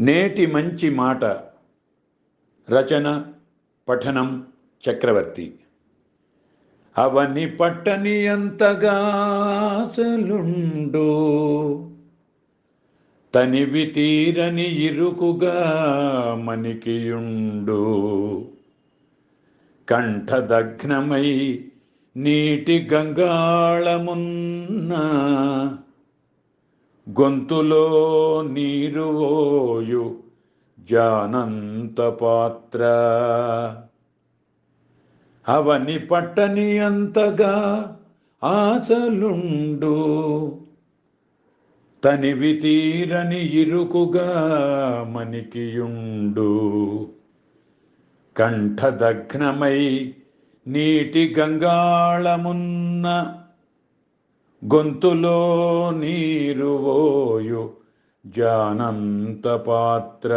నేటి మంచి మాట. రచన పఠనం చక్రవర్తి. అవని పట్టని అంతగాసలుండు తనివి తీరని ఇరుకుగా మనికియుండు కంఠదగ్నమై నీటి గంగాళమున్న గొంతులో నీరు ఓయు జానంత పాత్ర అవని పట్టని అంతగా ఆశలుండు. తనివి తీరని ఇరుకుగా మనికియుండు కంఠదగ్నమై నీటి గంగాళమున్న గొంతులో నీరు ఓయు జానంత పాత్ర